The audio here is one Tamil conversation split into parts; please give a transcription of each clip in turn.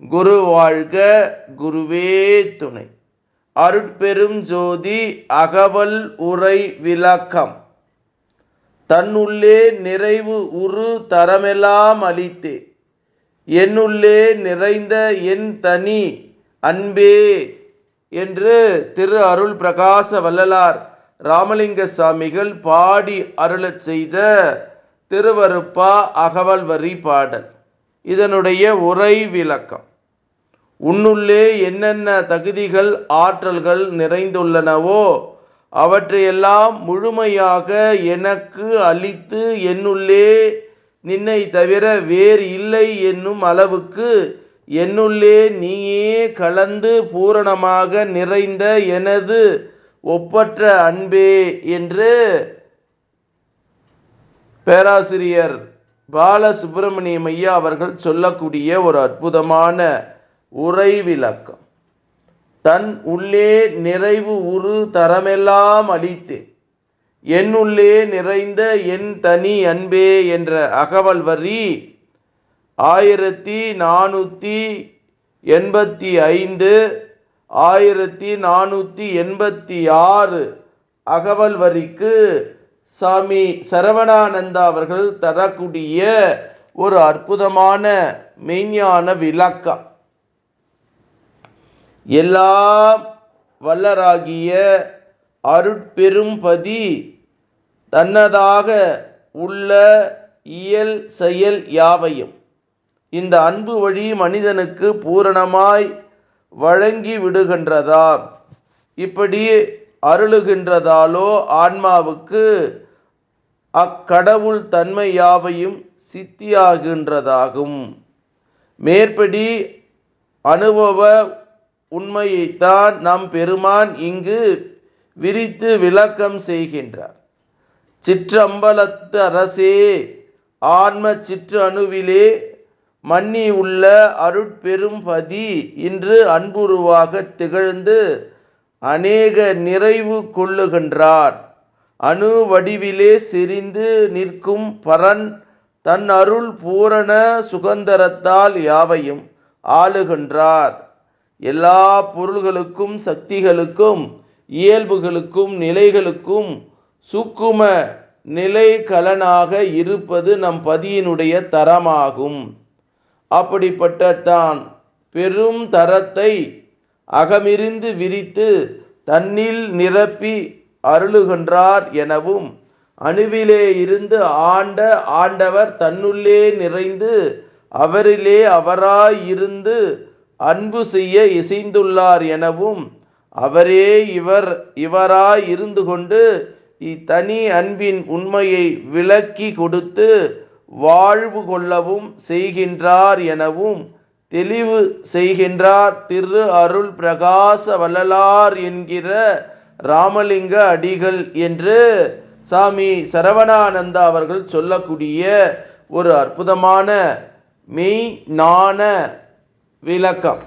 குரு வாழ்க குருவே துணை. அருட்பெரும் ஜோதி அகவல் உரை விளக்கம். தன்னுள்ளே நிறைவு உரு தரமெல்லாம் அளித்தே. என்னுள்ளே நிறைந்த என் தனி அன்பே என்று திரு அருள் பிரகாச வல்லலார் ராமலிங்க சாமிகள் பாடி அருளச் செய்த திருவருப்பா அகவல் வரி பாடல். இதனுடைய உரை விளக்கம். உன்னுள்ளே என்னென்ன தகுதிகள் ஆற்றல்கள் நிறைந்துள்ளனவோ அவற்றையெல்லாம் முழுமையாக எனக்கு அளித்து என்னுள்ளே நின்னை தவிர வேறு இல்லை என்னும் அளவுக்கு என்னுள்ளே நீயே கலந்து பூரணமாக நிறைந்த எனது ஒப்பற்ற அன்பே என்று பேராசிரியர் பாலசுப்பிரமணியம் ஐயா அவர்கள் சொல்லக்கூடிய ஒரு அற்புதமான உரை விளக்கம் தன் உள்ளே நிறைவு உரு தரமெல்லாம் அளித்து. என்னுள்ளே நிறைந்த என் தனி அன்பே என்ற அகவல் வரி ஆயிரத்தி நானூற்றி எண்பத்தி ஐந்து ஆயிரத்தி நானூற்றி எண்பத்தி ஆறு அகவல் வரிக்கு சாமி சரவணானந்தா அவர்கள் தரக்கூடிய ஒரு அற்புதமான மெய்ஞான விளக்கம் எல்லாம் வல்லராகிய அருட்பெரும்பதி தன்னதாக உள்ள இயல் செயல் யாவையும். இந்த அன்பு வழி மனிதனுக்கு பூரணமாய் வழங்கி விடுகின்றதா? இப்படி அருளுகின்றதாலோ ஆன்மாவுக்கு அக்கடவுள் தன்மை யாவையும் சித்தியாகின்றதாகும். மேற்படி அனுபவ உண்மையைத்தான் நம் பெருமான் இங்கு விரித்து விளக்கம் செய்கின்றார். சிற்றம்பலத்து அரசே ஆன்ம சிற்று அணுவிலே மன்னி உள்ள அருட்பெரும் பதி இன்று அன்புருவாக திகழ்ந்து அநேக நிறைவு கொள்ளுகின்றார். அணு வடிவிலே செறிந்து நிற்கும் பரன் தன் அருள் பூரண சுகந்தரத்தால் யாவையும் ஆளுகின்றார். எல்லா பொருள்களுக்கும் சக்திகளுக்கும் இயல்புகளுக்கும் நிலைகளுக்கும் சுக்கும நிலை கலனாக இருப்பது நம் பதியினுடைய தரமாகும். அப்படிப்பட்ட தான் பெரும் தரத்தை அகமிருந்து விரித்து தன்னில் நிரப்பி அருளுகின்றார் எனவும் அணுவிலே இருந்து ஆண்ட ஆண்டவர் தன்னுள்ளே நிறைந்து அவரிலே அவராய் இருந்து அன்பு செய்ய இசைந்துள்ளார் எனவும் அவரே இவர் இவராய் இருந்து கொண்டு இத்தனி அன்பின் உண்மையை விளக்கி கொடுத்து வாழ்வு கொள்ளவும் செய்கின்றார் எனவும் தெளிவு செய்கின்றார். திரு அருள் பிரகாச வள்ளலார் என்கிற ராமலிங்க அடிகள் என்று சாமி சரவணானந்தா அவர்கள் சொல்லக்கூடிய ஒரு அற்புதமான மெய் நாண விளக்கம்.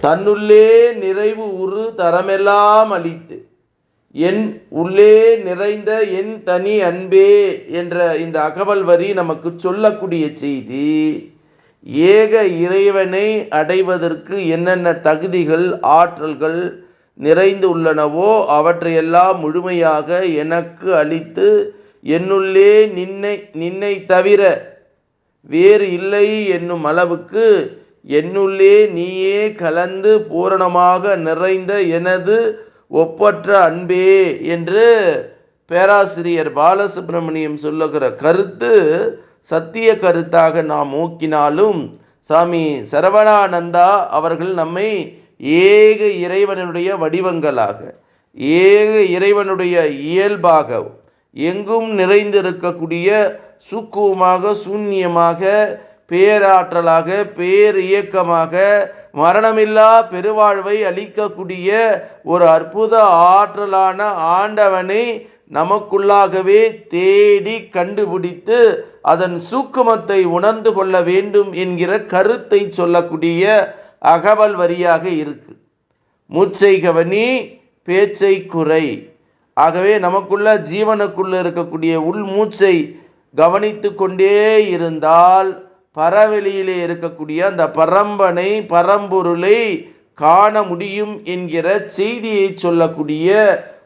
தன்னுள்ளே நிறைவு உரு தரமெல்லாம் அளித்து என் உள்ளே நிறைந்த என் தனி அன்பே என்ற இந்த அகவல் வரி நமக்கு சொல்லக்கூடிய செய்தி ஏக இறைவனை அடைவதற்கு என்னென்ன தகுதிகள் ஆற்றல்கள் நிறைந்து உள்ளனவோ அவற்றையெல்லாம் முழுமையாக எனக்கு அளித்து என்னுள்ளே நின்னை நின்னை தவிர வேறு இல்லை என்னும் அளவுக்கு என்னுள்ளே நீயே கலந்து பூரணமாக நிறைந்த எனது ஒப்பற்ற அன்பே என்று பேராசிரியர் பாலசுப்ரமணியம் சொல்லுகிற கருத்து சத்திய கருத்தாக நாம் நோக்கினாலும் சாமி சரவணானந்தா அவர்கள் நம்மை ஏக இறைவனுடைய வடிவங்களாக ஏக இறைவனுடைய இயல்பாக எங்கும் நிறைந்திருக்கக்கூடிய சுக்குவமாக சூன்யமாக பேராற்றலாக பேர் இயக்கமாக மரணமில்லா பெருவாழ்வை அளிக்கக்கூடிய ஒரு அற்புத ஆற்றலான ஆண்டவனை நமக்குள்ளாகவே தேடி கண்டுபிடித்து அதன் சூக்குமத்தை உணர்ந்து கொள்ள வேண்டும் என்கிற கருத்தை சொல்லக்கூடிய அகவல் வரியாக இருக்கு. மூச்சை கவனி பேச்சை குறை. ஆகவே நமக்குள்ள ஜீவனுக்குள்ள இருக்கக்கூடிய உள் மூச்சை கவனித்து கொண்டே இருந்தால் பரவெளியிலே இருக்கக்கூடிய அந்த பரம்பனை பரம்பொருளை காண முடியும் என்கிற செய்தியை சொல்லக்கூடிய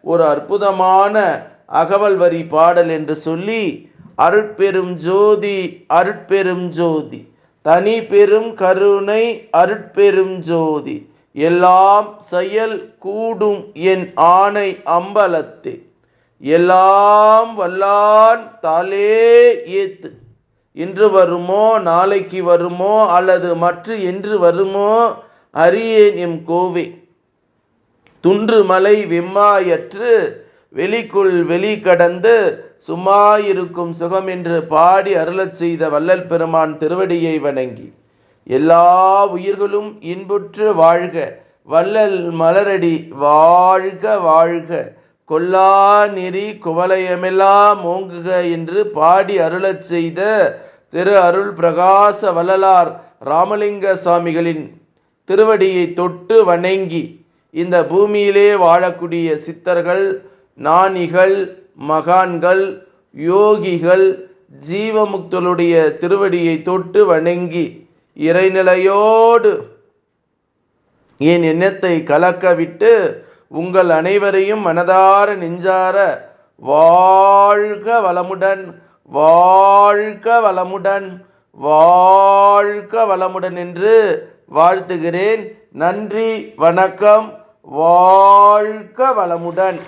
ஒரு அற்புதமான அகவல் வரி பாடல் என்று சொல்லி அருட்பெரும் ஜோதி அருட்பெரும் ஜோதி. தனி பெரும் கருணை அருட்பெரும் ஜோதி எல்லாம் செயல் கூடும் என் ஆணை அம்பலத்தே. எல்லாம் வல்லான் தாலே ஏத்து. இன்று வருமோ நாளைக்கு வருமோ அல்லது மற்ற என்று வருமோ அறியேன் எம் கோவே. துன்று மலை வெம்மாயற்று வெளிக்குள் வெளி கடந்து சும்மாயிருக்கும் சுகம் என்று பாடி அருளச் செய்த வள்ளல் பெருமான் திருவடியை வணங்கி எல்லா உயிர்களும் இன்புற்று வாழ்க வள்ளல் மலரடி வாழ்க வாழ்க கொல்லா நெறி குவலயமெல்லாம் ஓங்குக என்று பாடி அருளச் செய்த திரு அருள் பிரகாச வள்ளலார் ராமலிங்க சுவாமிகளின் திருவடியை தொட்டு வணங்கி இந்த பூமியிலே வாழக்கூடிய சித்தர்கள் ஞானிகள் மகான்கள் யோகிகள் ஜீவமுக்தளுடைய திருவடியை தொட்டு வணங்கி இறைநிலையோடு என் எண்ணத்தை கலக்கவிட்டு உங்கள் அனைவரையும் மனதார நெஞ்சார வாழ்க வளமுடன் வாழ்க வளமுடன் வாழ்க வளமுடன் என்று வாழ்த்துகிறேன். நன்றி வணக்கம் வாழ்க வளமுடன்.